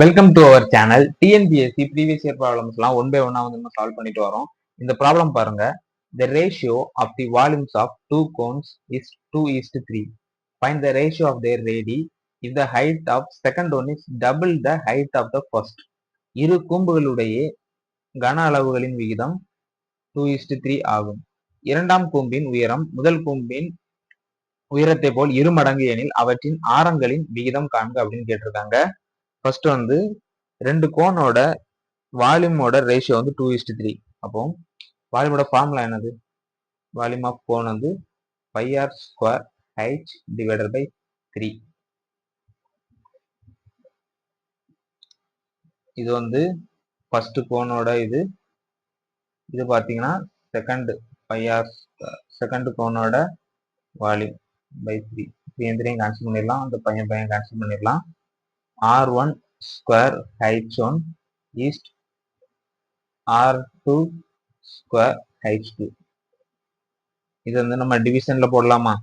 Welcome to our channel TNPSC previous year ப்ராப்ளம்ஸ்லாம் one by ஒன்னா வந்து நம்ம சால்வ் பண்ணிட்டு வரோம். இந்த ப்ராப்ளம் பாருங்க. The ratio of the volumes of two cones is two is three find the ratio of their radii if the height of second one is double the height of the first இரு கூம்புகளுடைய கன அளவுகளின் விகிதம் two is three ஆகும். இரண்டாம் கூம்பின் உயரம் முதல் கூம்பின் உயரத்தை போல் இரு மடங்கு எனில் அவற்றின் ஆரங்களின் விகிதம் காண்க அப்படின்னு கேட்டிருக்காங்க. ஃபர்ஸ்ட் வந்து ரெண்டு கோனோட வால்யூமோட ரேஷியோ வந்து டூ இஸ்ட் த்ரீ அப்போ வால்யூமோட ஃபார்முலா என்னது? வால்யூம் ஆஃப் கோன் வந்து pi r square h divided by three இது வந்து ஃபர்ஸ்ட் கோனோட இது. இது பார்த்தீங்கன்னா செகண்ட் ஃபைவ் ஆர் செகண்ட் கோனோட வால்யூம் பை த்ரீ த்ரீ த்ரீயும் கேன்சல் பண்ணிடலாம். அந்த பையன் பையன் கேன்சல் பண்ணிடலாம். R one square h one is to r two square h two இது வந்து நம்ம டிவிஷன்ல போடலாமா?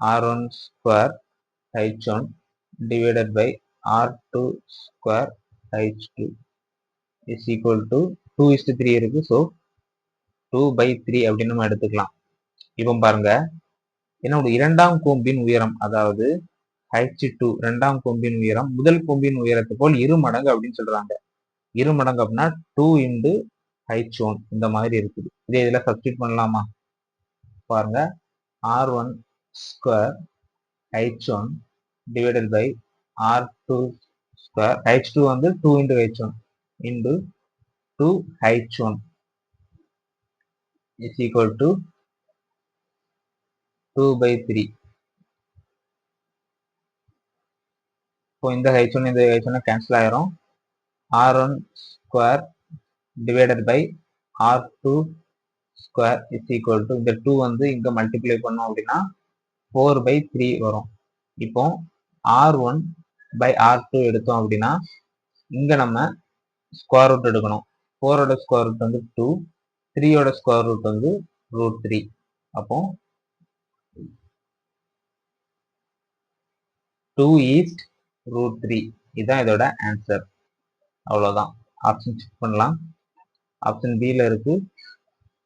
R one square h one divided by r two square h two is equal to two is to three இருக்கு. So two by three அப்படின்னு நம்ம எடுத்துக்கலாம். இப்போ பாருங்க என்னோட இரண்டாம் கூம்பின் உயரம் அதாவது ஹைச் டூ ரெண்டாம் கொம்பின் உயரம் முதல் கொம்பின் உயரத்தை போல் இரு மடங்கு அப்படின்னு சொல்றாங்க. இரு மடங்கு அப்படின்னா டூ இன்டு ஹைச் ஒன் இந்த மாதிரி இருக்குது. இதே இதில் சப்ஸ்டியூட் பண்ணலாமா? பாருங்க. R one square h one divided by r two square h two வந்து two into h one into two h one is equal to two by three இப்போ இந்த ஹைச் ஒன் இந்த ஹைச் ஒன்று கேன்சல் ஆயிரும். R one square divided by r two square is equal to இந்த two வந்து இங்கே multiply பண்ணோம் அப்படின்னா ஃபோர் பை த்ரீ வரும். இப்போ r one by r two எடுத்தோம் அப்படின்னா இங்கே நம்ம ஸ்கொயர் ரூட் எடுக்கணும். ஃபோரோட ஸ்கொயர் ரூட் வந்து டூ த்ரீயோட ஸ்கொயர் ரூட் வந்து ரூட் த்ரீ அப்போ two is to root three இதுதான் இதோட ஆன்சர் அவ்வளோதான் ஆப்ஷன் செக் பண்ணலாம். ஆப்ஷன் பியில் இருக்குது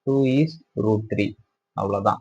டூ இஸ் ரூட் த்ரீ அவ்வளோதான்